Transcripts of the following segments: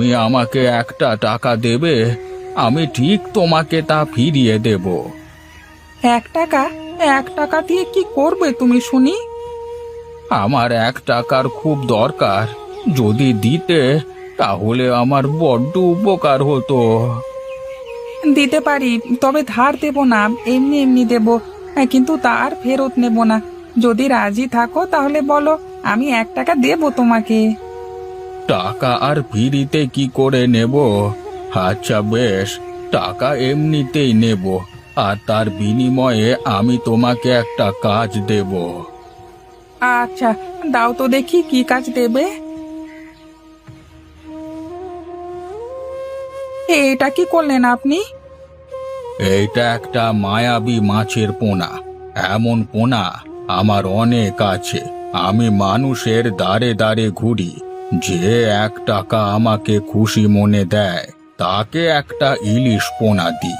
তুমি আমাকে একটা টাকা দেবে আমি ঠিক তোমাকে তা ফিরিয়ে দেব। এক টাকা? এক টাকা দিয়ে কি করবে তুমি শুনি? আমার এক টাকার খুব দরকার। যদি দিতে তাহলে আমার বড্ড উপকার হতো। দিতে পারি তবে ধার দেব না এমনি এমনি দেব। কিন্তু তার ফেরত নেব না। যদি রাজি থাকো তাহলে বলো আমি এক টাকা দেব তোমাকে। টাকা আর ফিরিতে কি করে নেব? আচ্ছা বেশ টাকা এমনিতেই নেব আর তার বিনিময়ে আমি তোমাকে একটা কাজ দেব। আচ্ছা দাও তো দেখি কি কাজ দেবে। এটা কি করলেন আপনি? এইটা একটা মায়াবী মাছের পোনা এমন পোনা আমার অনেক আছে আমি মানুষের দাঁড়ে দাঁড়ে ঘুরি। যে এক টাকা আমাকে খুশি মনে দেয়, তাকে একটা ইলিশ পোনা দিই।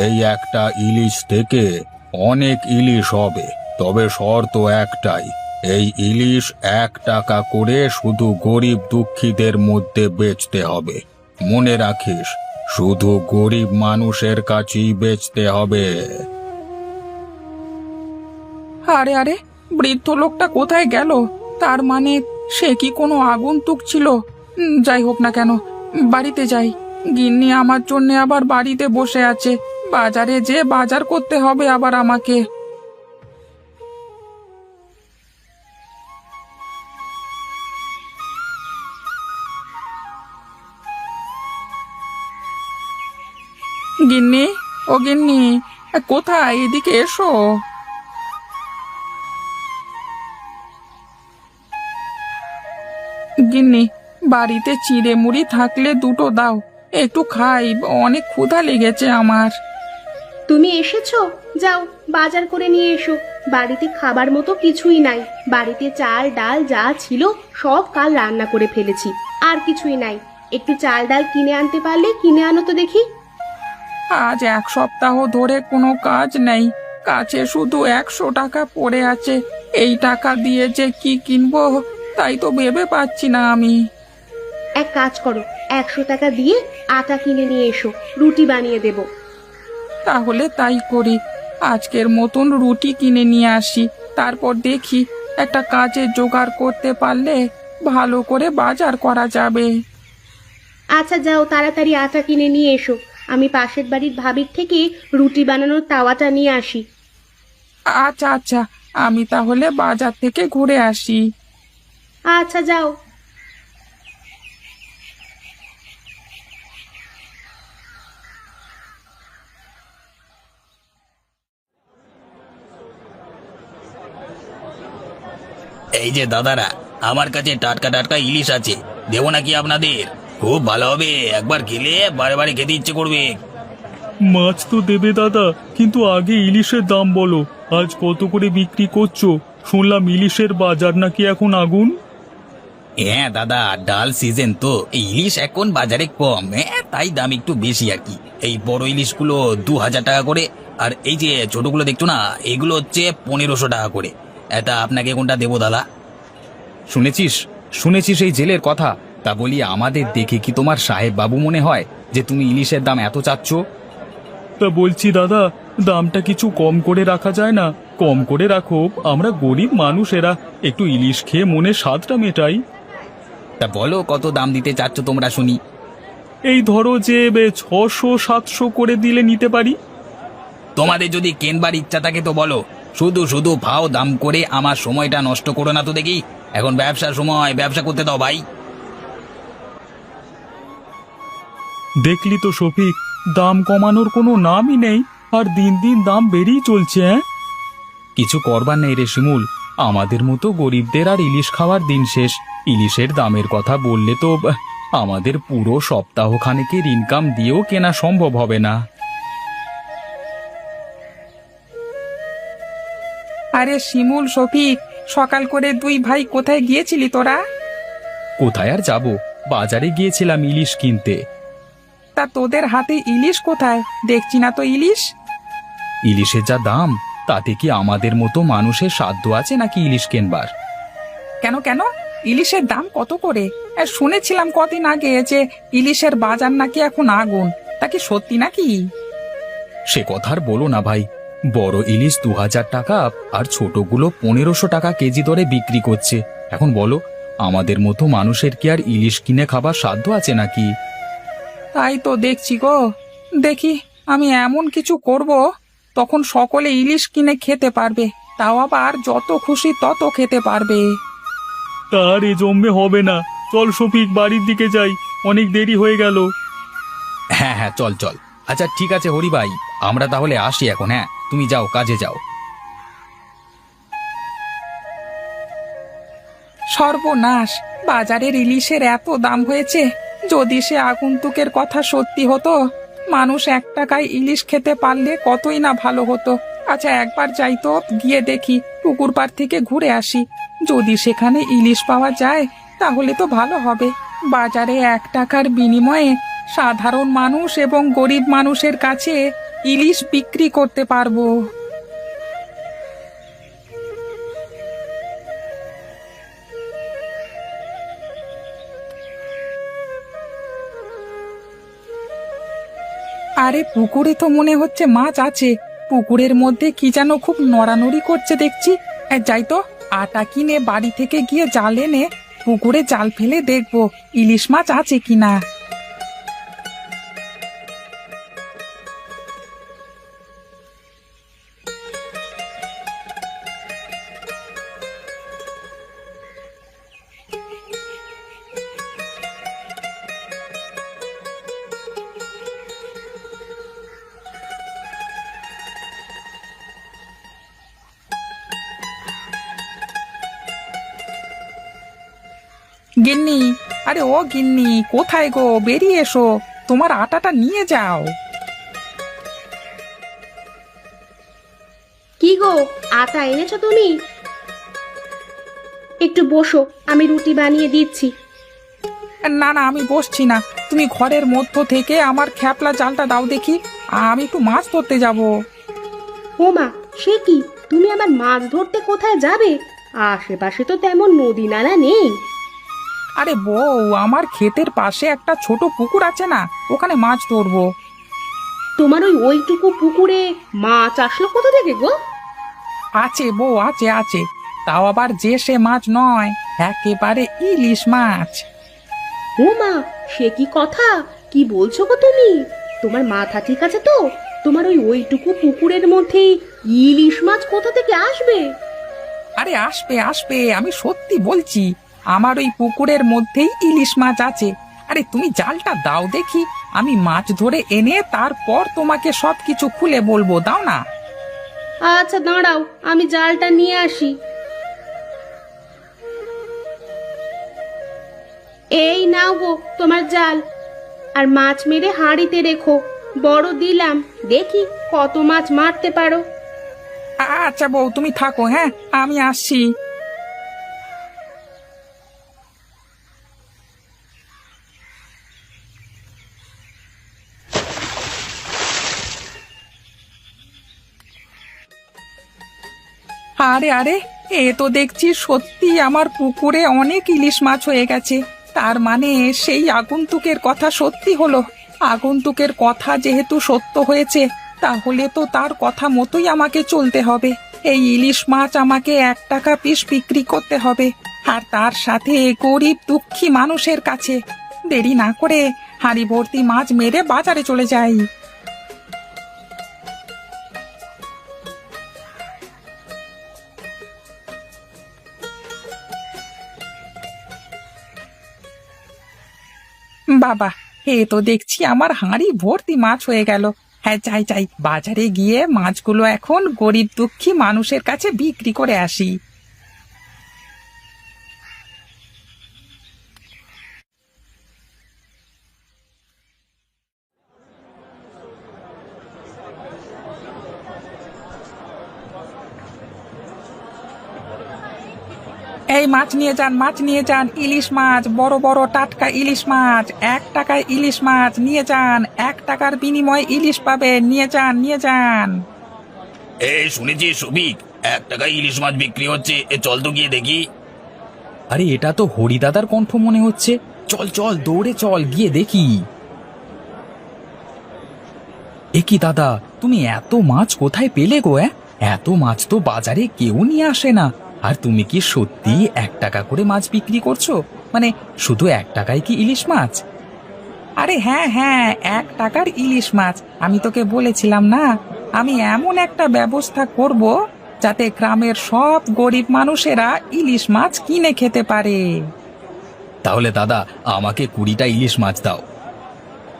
এই একটা ইলিশ থেকে অনেক ইলিশ হবে, তবে শর্ত একটাই, এই ইলিশ এক টাকা করে শুধু গরিব দুঃখীদের মধ্যে বেচতে হবে। মনে রাখিস, শুধু গরিব মানুষের কাছেই বেচতে হবে। আরে আরে, বৃদ্ধ লোকটা কোথায় গেল? তার মানে সে কি কোনো আগন্তুক ছিল? যাই হোক না কেন, বাড়িতে যাই। গিন্নি আমার জন্য আবার বাড়িতে বসে আছে। বাজারে যে বাজার করতে হবে আবার আমাকে। গিন্নি, ও গিন্নি, কোথায়? এদিকে এসো। গিন্নি বাড়িতে চিড়ে মুড়ি থাকলে দুটো দাও। একটু খাই অনেক ক্ষুধা লেগেছে আমার। তুমি এসেছ? যাও বাজার করে নিয়ে এসো। বাড়িতে খাবার মতো কিছুই নাই। বাড়িতে চাল ডাল যা ছিল সব কাল রান্না করে ফেলেছি। আর কিছুই নাই। একটু চাল ডাল কিনে আনতে পারলে কিনে আনো তো দেখি। আজ এক সপ্তাহ ধরে কোনো কাজ নেই। কাছে শুধু একশো টাকা পড়ে আছে। এই টাকা দিয়ে যে কি কিনবো? তাই তো ভেবে পাচ্ছি না আমি। এক কাজ করো একশো টাকা দিয়ে আটা কিনে নিয়ে এসো রুটি বানিয়ে দেবো। তাহলে তাই করি। আজকের মতন রুটি কিনে নিয়ে আসি তারপর দেখি একটা কাজে জোগাড় করতে পারলে ভালো করে বাজার করা যাবে। আচ্ছা যাও তাড়াতাড়ি আটা কিনে নিয়ে এসো। আমি পাশের বাড়ির ভাবির থেকে রুটি বানানোর তাওয়াটা নিয়ে আসি। আচ্ছা আচ্ছা আমি তাহলে বাজার থেকে ঘুরে আসি। আচ্ছা যাও। এই যে দাদারা আমার কাছে টাটকা টাটকা ইলিশ আছে দেবো নাকি আপনাদের? খুব ভালো হবে একবার খেলে বারে বারে খেতে ইচ্ছে করবে। মাছ তো দেবে দাদা কিন্তু আগে ইলিশের দাম বলো। আজ কত করে বিক্রি করছ? শুনলাম ইলিশের বাজার নাকি এখন আগুন? হ্যাঁ দাদা ডাল সিজন তো। এই ইলিশ এখন বাজারে কম। হ্যাঁ তাই দাম একটু বেশি আর কি। এই বড় ইলিশগুলো দু হাজার টাকা করে আর এই যে ছোটগুলো দেখছ না এগুলো হচ্ছে পনেরোশো টাকা করে। এটা আপনাকে কোনটা দেবো দাদা? শুনেছিস? শুনেছিস এই জেলের কথা? তা বলি আমাদের দেখে কি তোমার সাহেব বাবু মনে হয় যে তুমি ইলিশের দাম এত চাচ্ছ? তা বলছি দাদা দামটা কিছু কম করে রাখা যায় না। কম করে রাখো আমরা গরিব মানুষেরা একটু ইলিশ খেয়ে মনে স্বাদটা মেটাই। তা বলো কত দাম দিতে চাচ্ছ তোমরা শুনি। এই ধরো যে ছশো সাতশো করে দিলে নিতে পারি। তোমাদের যদি কেনবার ইচ্ছা থাকে তো বলো। শুধু শুধু ভাও দাম করে আমার সময়টা নষ্ট করো না তো দেখি। এখন ব্যবসার সময় ব্যবসা করতে দাও ভাই। দেখলি তো শফিক দাম কমানোর কোনো নামই নেই আর দিন দিন দাম বেড়েই চলছে হ্যাঁ? কিছু করবার নেই রে শিমুল। আমাদের মতো গরিবদের আর ইলিশ খাওয়ার দিন শেষ। ইলিশের দামের কথা বললে তো আহ, আমাদের পুরো সপ্তাহখানেকের ইনকাম দিয়েও কেনা সম্ভব হবে না। আরে শিমুল শফিক সকাল করে দুই ভাই কোথায় গিয়েছিলি তোরা? কোথায় আর যাব? বাজারে গিয়েছিলাম ইলিশ কিনতে। তা তোদের হাতে ইলিশ কোথায়? দেখছি না তো ইলিশ। ইলিশের যা দাম তাতে কি আমাদের মতো মানুষের সাধ্য আছে নাকি ইলিশ কেনবার? কেন কেন? ইলিশের দাম কত করে? এ, শুনেছিলাম কদিন আগে যে ইলিশের বাজার নাকি এখন আগুন। তা কি সত্যি নাকি? সে কথার বলো না ভাই। বড় ইলিশ দু হাজার টাকা আর ছোটগুলো পনেরোশো টাকা কেজি দরে বিক্রি করছে। এখন বলো আমাদের মতো মানুষের কি আর ইলিশ কিনে খাবার সাধ্য আছে নাকি? তাই তো দেখছি গো। দেখি আমি এমন কিছু করব তখন সকলে ইলিশ কিনে খেতে পারবে। তাও আবার যত খুশি তত খেতে পারবে। তার এ জমবে হবে না। চল শফিক বাড়ির দিকে যাই। অনেক দেরি হয়ে গেল। হ্যাঁ হ্যাঁ চল চল। আচ্ছা ঠিক আছে হরি ভাই আমরা তাহলে আসি এখন হ্যাঁ? তুমি যাও কাজে যাও। সর্বনাশ বাজারের ইলিশের এত দাম হয়েছে যদি সে আগন্তুকের কথা সত্যি হতো মানুষ এক টাকায় ইলিশ খেতে পারলে কতই না ভালো হতো। আচ্ছা একবার যাই তো, গিয়ে দেখি, পুকুর পাড় থেকে ঘুরে আসি। যদি সেখানে ইলিশ পাওয়া যায়, তাহলে তো ভালো হবে। বাজারে এক টাকার বিনিময়ে সাধারণ মানুষ এবং গরিব মানুষের কাছে ইলিশ বিক্রি করতে পারব। আরে পুকুরে তো মনে হচ্ছে মাছ আছে। পুকুরের মধ্যে কি যেন খুব নড়ানড়ি করছে দেখছি। যাই তো, আটা কিনে বাড়ি থেকে গিয়ে জাল এনে পুকুরে জাল ফেলে দেখব। ইলিশ মাছ আছে কিনা। গিন্নি আরে ও গিন্নি কোথায় গো? বেরিয়ে এসো। তোমার আটাটা নিয়ে যাও। কি গো আটা এনেছো তুমি? একটু বসো আমি রুটি বানিয়ে দিচ্ছি। না না আমি বসছি না। তুমি ঘরের মধ্য থেকে আমার খ্যাপলা জালটা দাও দেখি। আমি একটু মাছ ধরতে যাব। ও মা সে কি? তুমি আবার মাছ ধরতে কোথায় যাবে? আশেপাশে তো তেমন নদী নালা নেই। আরে বউ আমার ক্ষেতের পাশে একটা ছোট পুকুর আছে না ওখানে মাছ ধরবো। তোমার ওই ওইটুকু পুকুরে মাছ আসলো কোথা থেকে গো? আছে বউ আছে আছে। তাও আবার যে সে মাছ নয় একেবারে ইলিশ মাছ। ওমা সে কি কথা? কি বলছো গো তুমি? তোমার মাথা ঠিক আছে তো? তোমার ওই ওইটুকু পুকুরের মধ্যেই ইলিশ মাছ কোথা থেকে আসবে? আরে আসবে আসবে আমি সত্যি বলছি আমার ওই পুকুরের মধ্যেই ইলিশ মাছ আছে। আরে তুমি জালটা দাও দেখি। আমি মাছ ধরে এনে তারপর তোমাকে সব কিছু খুলে বলব দাও না। আচ্ছা দাঁড়াও আমি জালটা নিয়ে আসি। এই নাও গো তোমার জাল। আর মাছ মেরে হাঁড়িতে রেখো। বড় দিলাম। দেখি কত মাছ মারতে পারো। আচ্ছা বউ তুমি থাকো হ্যাঁ আমি আসছি। আরে আরে, এ তো দেখছি সত্যি আমার পুকুরে অনেক ইলিশ মাছ হয়ে গেছে। তার মানে সেই আগন্তুকের কথা সত্যি হলো। আগন্তুকের কথা যেহেতু সত্য হয়েছে, তাহলে তো তার কথা মতোই আমাকে চলতে হবে। এই ইলিশ মাছ আমাকে এক টাকা পিস বিক্রি করতে হবে, আর তার সাথে গরিব দুঃখী মানুষের কাছে। দেরি না করে হাঁড়ি ভর্তি মাছ মেরে বাজারে চলে যাই। বাবা হে তো দেখছি আমার হাঁড়ি ভর্তি মাছ হয়ে গেল। হ্যাঁ চাই চাই বাজারে গিয়ে মাছগুলো এখন গরিব দুঃখী মানুষের কাছে বিক্রি করে আসি। এই মাছ নিয়ে যান মাছ নিয়ে যান ইলিশ মাছ বড় বড় টাটকা ইলিশ মাছ। এক টাকায় ইলিশ মাছ নিয়ে যান এক টাকার বিনিময়ে ইলিশ পাবেন। নিয়ে যান নিয়ে যান। এই শুনেছি সবিক এক টাকায় ইলিশ মাছ বিক্রি হচ্ছে। এ চল তো গিয়ে দেখি। আরে এটা তো হরিদাদার কণ্ঠ মনে হচ্ছে। চল চল দৌড়ে চল গিয়ে দেখি। এ কি দাদা তুমি এত মাছ কোথায় পেলে গো? এত মাছ তো বাজারে কেউ নিয়ে আসে না। আর তুমি কি সত্যি এক টাকা করে মাছ বিক্রি করছ? মানে শুধু এক টাকায় কি ইলিশ মাছ? আরে হ্যাঁ হ্যাঁ এক টাকার ইলিশ মাছ আমি তোকে বলেছিলাম না। আমি এমন একটা ব্যবস্থা করব যাতে গ্রামের সব গরিব মানুষেরা ইলিশ মাছ কিনে খেতে পারে। তাহলে দাদা আমাকে কুড়িটা ইলিশ মাছ দাও।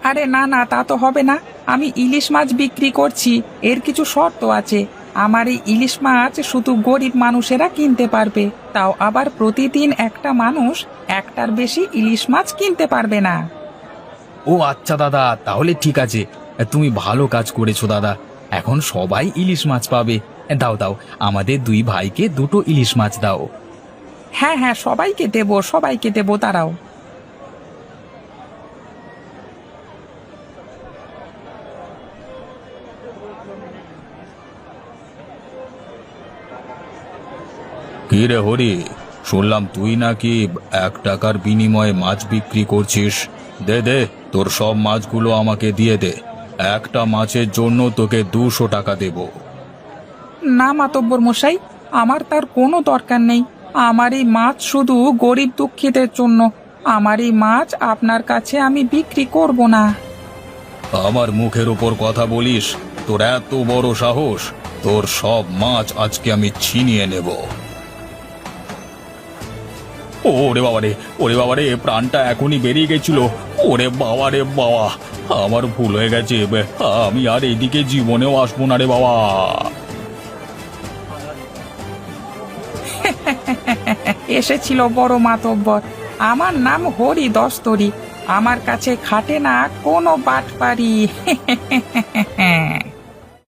আরে না না তা তো হবে না। আমি ইলিশ মাছ বিক্রি করছি এর কিছু শর্ত আছে। আমার এই ইলিশ মাছ শুধু গরিব মানুষেরা কিনতে পারবে তাও আবার প্রতিদিন একটা মানুষ একটার বেশি ইলিশ মাছ কিনতে পারবে না। ও আচ্ছা দাদা তাহলে ঠিক আছে। তুমি ভালো কাজ করেছ দাদা। এখন সবাই ইলিশ মাছ পাবে। দাও দাও আমাদের দুই ভাইকে দুটো ইলিশ মাছ দাও। হ্যাঁ হ্যাঁ সবাইকে দেবো সবাইকে দেবো তারাও কি রে হরি শুনলাম তুই নাকি এক টাকার বিনিময়ে মাছ বিক্রি করছিস। দে দে তোর সব মাছগুলো আমাকে দিয়ে দে। একটা মাছের জন্য তোকে দুশো টাকা দেব। না মাতব্বর মশাই আমার তার কোনো দরকার নেই। আমার এই মাছ শুধু গরিব দুঃখীদের জন্য। আমার এই মাছ আপনার কাছে আমি বিক্রি করব না। আমার মুখের উপর কথা বলিস তোর এত বড় সাহস তোর সব মাছ আজকে আমি ছিনিয়ে নেব। ওরে বাবারে ওরে বাবারে, প্রাণটা এখনই বেরিয়ে গেছিল। ওরে বাবা রে বাবা, আমার ভুল হয়ে গেছে আমি আর এদিকে জীবনেও আসব না রে বাবা। এসেছিল বড় মাতব্বর। আমার নাম হরি দস্তরি। আমার কাছে খাটে না কোনো বাটপারি